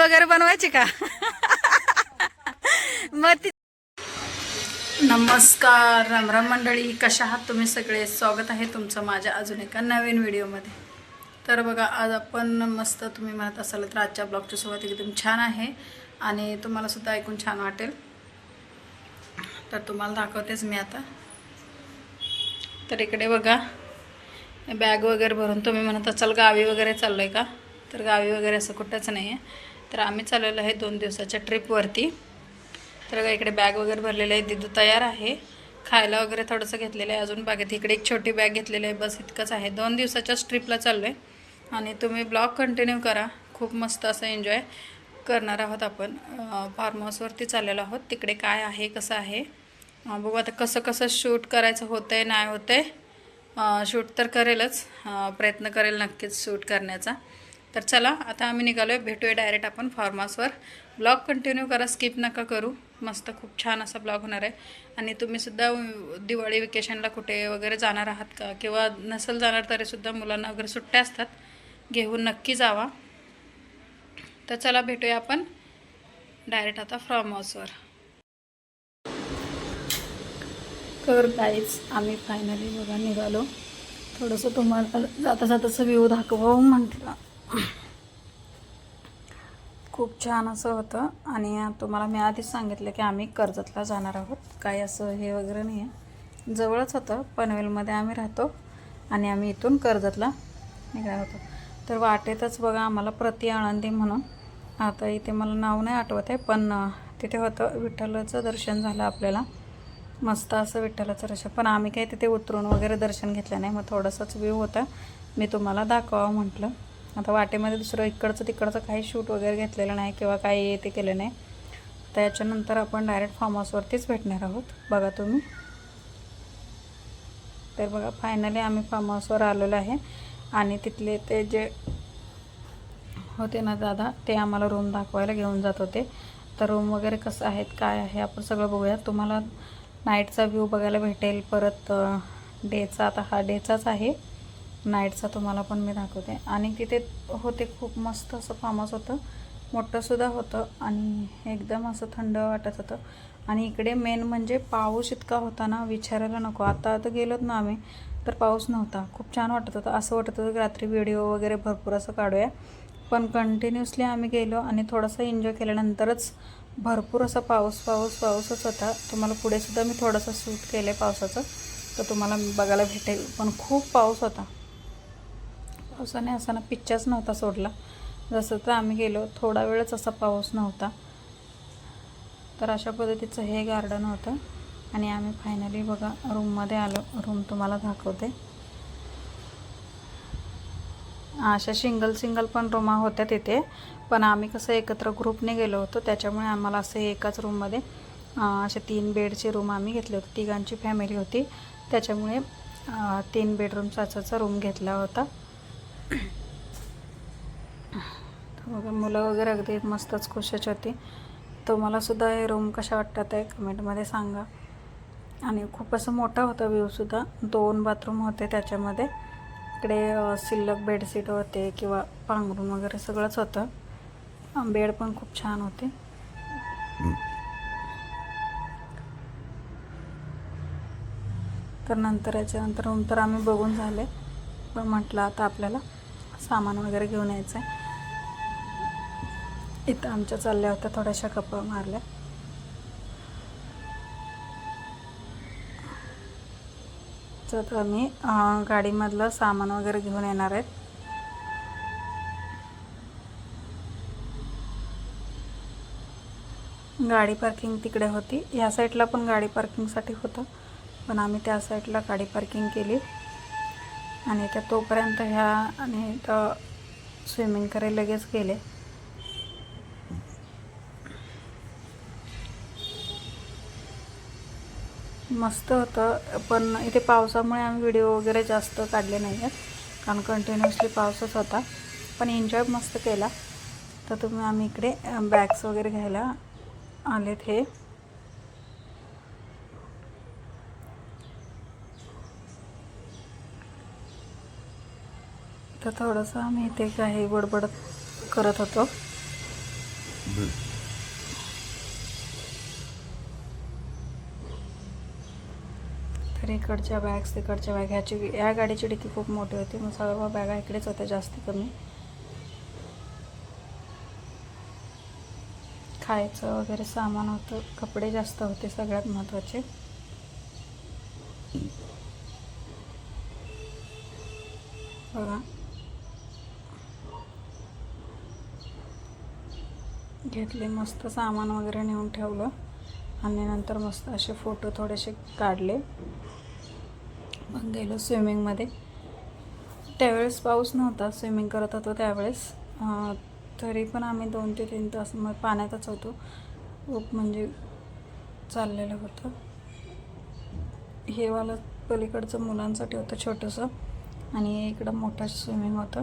वगैरे बनवायची का? मग नमस्कार राम राम मंडळी. कशा आहात तुम्ही सगळे? स्वागत आहे तुमचं माझ्या अजून एका नवीन व्हिडिओमध्ये. तर बघा आज आपण मस्त तुम्ही म्हणत असाल तर आजच्या ब्लॉगची सुरुवात एकदम छान आहे आणि तुम्हाला सुद्धा ऐकून छान वाटेल. तर तुम्हाला दाखवतेच मी आता. तर इकडे बघा बॅग वगैरे भरून तुम्ही म्हणत असाल गावी वगैरे चाललो आहे का? तर गावी वगैरे असं कुठंच नाही आहे तर आम्ही चाललेलो आहे दोन दिवसाच्या ट्रिपवरती. तर इकडे बॅग वगैरे भरलेलं आहे दिदू तयार आहे. खायला वगैरे थोडंसं घेतलेलं आहे अजून. बागेत इकडे एक छोटी बॅग घेतलेली आहे. बस इतकंच आहे. दोन दिवसाच्याच ट्रिपला चाललो आहे आणि तुम्ही ब्लॉग कंटिन्यू करा. खूप मस्त असं एन्जॉय करणार आहोत आपण. फार्म हाऊसवरती चाललेलो आहोत. तिकडे काय आहे कसं आहे? बघू आता कसं कसं शूट करायचं होतं आहे नाही होतं आहे शूट तर करेलच. प्रयत्न करेल नक्कीच शूट करण्याचा. तर चला आता आम्ही निघालो आहे भेटूया डायरेक्ट आपण फार्म हाऊसवर ब्लॉग कंटिन्यू करा स्किप नका करू. मस्त खूप छान असा ब्लॉग होणार आहे. आणि तुम्हीसुद्धा दिवाळी वेकेशनला कुठे वगैरे जाणार आहात का? किंवा नसेल जाणार तरीसुद्धा मुलांना वगैरे सुट्ट्या असतात. घेऊन नक्की जावा. तर चला भेटूया आपण डायरेक्ट आता फार्म हाऊसवर तर गाईच आम्ही फायनली बघा निघालो. थोडंसं तुम्हाला जाता जाताचं व्ह्यू दाखवावं म्हटलं. खूप छान असं होतं. आणि तुम्हाला मी आधीच सांगितलं की आम्ही कर्जतला जाणार आहोत. काही असं हे वगैरे नाही आहे. जवळच होतं. पनवेलमध्ये आम्ही राहतो. आणि आम्ही इथून कर्जतला निघाला होतो. तर वाटेतच बघा आम्हाला प्रति आनंदी म्हणून. आता इथे मला नाव नाही आठवत आहे पण तिथे होतं. विठ्ठलाचं दर्शन झालं आपल्याला. मस्त असं विठ्ठलाचं दर्शन. पण आम्ही काही तिथे उतरून वगैरे दर्शन घेतलं नाही. मग थोडंसंच व्ह्यू होता. मी तुम्हाला दाखवावं म्हटलं. आता वाटेमध्ये दुसरं इकडचं तिकडचं काही शूट वगैरे घेतलेलं नाही किंवा काही ते केलं नाही. तर याच्यानंतर आपण डायरेक्ट फार्म हाऊसवरतीच भेटणार आहोत. बघा तुम्ही. तर बघा फायनली आम्ही फार्म हाऊसवर आलेलो आहे. आणि तिथले ते जे होते ना दादा ते आम्हाला रूम दाखवायला घेऊन जात होते. तर रूम वगैरे कसं आहेत काय आहे आपण सगळं बघूया तुम्हाला नाईटचा व्ह्यू बघायला भेटेल. परत डेचा आता हा डेचाच आहे. नाईटचा तुम्हाला पण मी दाखवते. आणि तिथे होते खूप मस्त असं फामस होतं. मोठंसुद्धा होतं आणि एकदम असं थंड वाटत होतं. आणि इकडे मेन म्हणजे पाऊस इतका होता ना विचारायला नको. आता आता गेलोत ना आम्ही तर पाऊस नव्हता. खूप छान वाटत होतं. असं वाटत होतं की रात्री व्हिडिओ वगैरे भरपूर असं काढूया. पण कंटिन्युअसली आम्ही गेलो आणि थोडासा एन्जॉय केल्यानंतरच भरपूर असा पाऊस पाऊस पाऊसच होता. तुम्हाला पुढेसुद्धा मी थोडंसं सूट केलं आहे पावसाचं. तर तुम्हाला बघायला भेटेल. पण खूप पाऊस होता. पावसाने असा ना पिच्चाच नव्हता सोडला. जसं तर आम्ही गेलो थोडा वेळच असा पाऊस नव्हता. तर अशा पद्धतीचं हे गार्डन होतं. आणि आम्ही फायनली बघा रूममध्ये आलो. रूम तुम्हाला दाखवते. अशा सिंगल सिंगल पण रूमा होत्या तिथे पण आम्ही कसं एकत्र ग्रुपने गेलो होतो त्याच्यामुळे आम्हाला असं एकाच रूममध्ये असे तीन बेडचे रूम आम्ही घेतले होते. तिघांची फॅमिली होती. त्याच्यामुळे तीन बेडरूम साचाचा रूम घेतला होता. बघा मुलं वगैरे अगदी मस्तच खुशच होती. तुम्हाला सुद्धा हे रूम कशा वाटतात आहे कमेंटमध्ये सांगा. आणि खूप असं मोठा होता व्ह्यूसुद्धा दोन बाथरूम होते त्याच्यामध्ये. इकडे सिल्लक बेडशीट होते किंवा पांघरून वगैरे सगळंच होतं. बेड पण खूप छान होते. तर नंतर याच्यानंतर रूम तर आम्ही बघून झाले. पण म्हटलं आता आपल्याला सामान वगैरे घेऊन यायचं आहे इथं आमच्या चालल्या होत्या थोड्याशा गप्पा मारल्या. तर आम्ही गाडीमधलं सामान वगैरे घेऊन येणार आहेत. गाडी पार्किंग तिकडे होती. या साईडला पण गाडी पार्किंगसाठी होतं पण आम्ही त्या साईडला गाडी पार्किंग केली. आणि त्या तोपर्यंत ह्या आणि तर स्विमिंग करायला लगेच गेले. मस्त होतं पण इथे पावसामुळे आम्ही व्हिडिओ वगैरे जास्त काढले नाही आहेत कारण कंटिन्युअसली पावसच होता. पण एन्जॉय मस्त केला. तर तुम्ही आम्ही इकडे बॅग्स वगैरे घ्यायला आलेत हे. तर थोडंसं आम्ही इथे काही बडबड करत होतो. तर इकडच्या बॅग्स तिकडच्या बॅग ह्याची या गाडीची डिक्की खूप मोठी होती मग सर्व बॅगा इकडेच होत्या जास्त कमी. खायचं वगैरे सामान होतं कपडे जास्त होते सगळ्यात महत्त्वाचे बघा. घेतले मस्त सामान वगैरे नेऊन ठेवलं. आणि नंतर मस्त असे फोटो थोडेसे काढले. मग गेलो स्विमिंगमध्ये त्यावेळेस पाऊस नव्हता स्विमिंग करत होतो त्यावेळेस. तरी पण आम्ही दोन ते तीन तास मग पाण्यातच होतो. खूप म्हणजे चाललेलं होतं. हे वालं पलीकडचं मुलांसाठी होतं छोटंसं. आणि इकडं मोठं स्विमिंग होतं.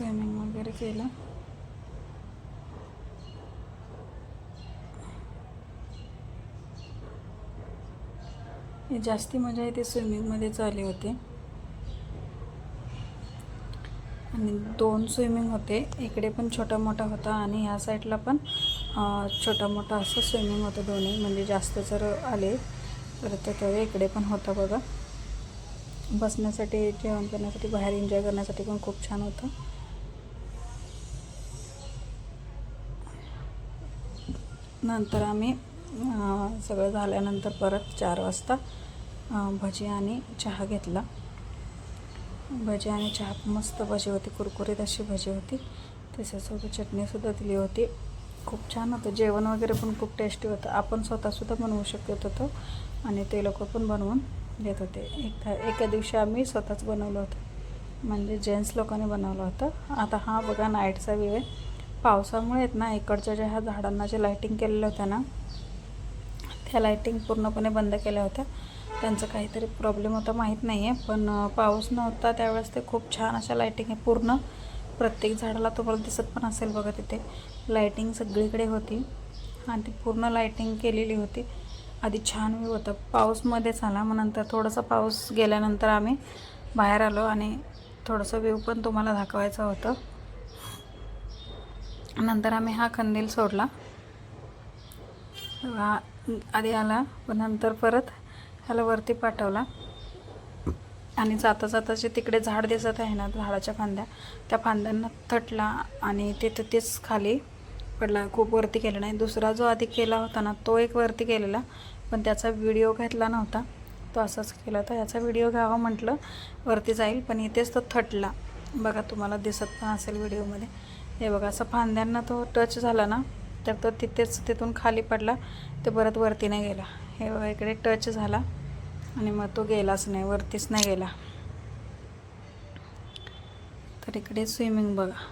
स्विमिंग वगैरे केलं. जास्ती मजा येते स्विमिंगमध्येच आली होती. आणि दोन स्विमिंग होते. इकडे पण छोटा मोठा होता आणि ह्या साईडला पण छोटा मोठा असं स्विमिंग होतं दोन्ही. म्हणजे जास्त जर आले तर तर इकडे पण होता बघा. बसण्यासाठी जेवण करण्यासाठी बाहेर एन्जॉय करण्यासाठी पण खूप छान होतं. नंतर आम्ही सगळं झाल्यानंतर परत चार वाजता भजी आणि चहा घेतला. भजी आणि चहा मस्त भजी होती कुरकुरीत अशी भजी होती. त्याच्यासोबत चटणीसुद्धा दिली होती. खूप छान होतं. जेवण वगैरे पण खूप टेस्टी होतं. आपण स्वतःसुद्धा बनवू शकत होतो आणि ते लोक पण बनवून देत होते. एका एका दिवशी आम्ही स्वतःच बनवलं होतं. म्हणजे जेंट्स लोकांनी बनवलं होतं. आता हा बघा नाईटचा वेळ आहे. पावसामुळे आहेत ना इकडच्या ज्या ह्या झाडांना जे लाईटिंग केलेल्या होत्या ना त्या लाईटिंग पूर्णपणे बंद केल्या होत्या. त्यांचं काहीतरी प्रॉब्लेम होता माहीत नाही आहे पण पाऊस नव्हता त्यावेळेस ते खूप छान अशा लाईटिंग आहे. पूर्ण प्रत्येक झाडाला तुम्हाला दिसत पण असेल बघा तिथे. लाईटिंग सगळीकडे होती आणि ती पूर्ण लाईटिंग केलेली होती. आधी छान व्ह्यू होता. पाऊसमध्येच आला मग नंतर थोडंसं पाऊस गेल्यानंतर आम्ही बाहेर आलो आणि थोडंसं व्ह्यू पण तुम्हाला दाखवायचं होतं. नंतर आम्ही हा कंदील सोडला. हा आधी आला पण नंतर परत ह्याला वरती पाठवला. आणि जाता जाता जे तिकडे झाड दिसत आहे ना झाडाच्या फांद्या त्या फांद्यांना थटला आणि ते तेच खाली पडला. खूप वरती केला नाही दुसरा जो आधी केला होता ना तो एक वरती केलेला पण त्याचा व्हिडिओ घेतला नव्हता. तो असाच केला. तर याचा व्हिडिओ घ्यावा म्हटलं वरती जाईल पण इथेच तो थटला. बघा तुम्हाला दिसत पण असेल व्हिडिओमध्ये. हे बघा असं फांद्यांना तो टच झाला ना तर तो तिथेच तिथून खाली पडला ते परत वरती नाही गेला. हे बघा इकडे टच झाला आणि मग तो गेलाच नाही वरतीच नाही गेला. तर इकडे स्विमिंग बघा.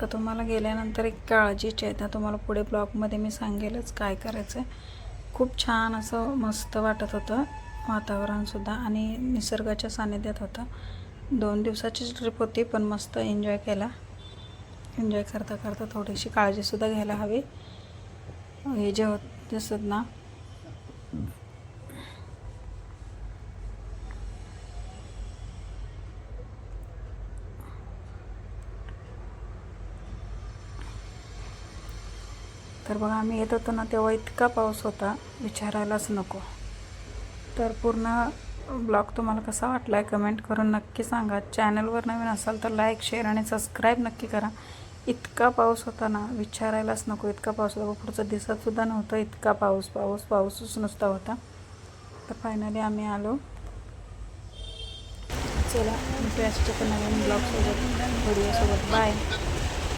तर तुम्हाला गेल्यानंतर एक काळजीची आहे. त्या तुम्हाला पुढे ब्लॉगमध्ये मी सांगेलच काय करायचं आहे खूप छान असं मस्त वाटत होतं वातावरणसुद्धा आणि निसर्गाच्या सानिध्यात होतं. दोन दिवसाची ट्रिप होती पण मस्त एन्जॉय केला. एन्जॉय करता करता थोडीशी काळजीसुद्धा घ्यायला हवी. हे जे होत दिसत ना. तर बघा आम्ही येत होतो ना तेव्हा इतका पाऊस होता विचारायलाच नको. तर पूर्ण ब्लॉग तुम्हाला कसा वाटला आहे कमेंट करून नक्की सांगा. चॅनलवर नवीन असाल तर लाईक शेअर आणि सबस्क्राईब नक्की करा. इतका पाऊस होता ना विचारायलाच नको. इतका पाऊस होता. पुढचं दिसतसुद्धा नव्हतं. इतका पाऊस पाऊस पाऊसच नुसता होता. तर फायनली आम्ही आलो. चला भेटूया नवीन ब्लॉगसोबत व्हिडिओसोबत बाय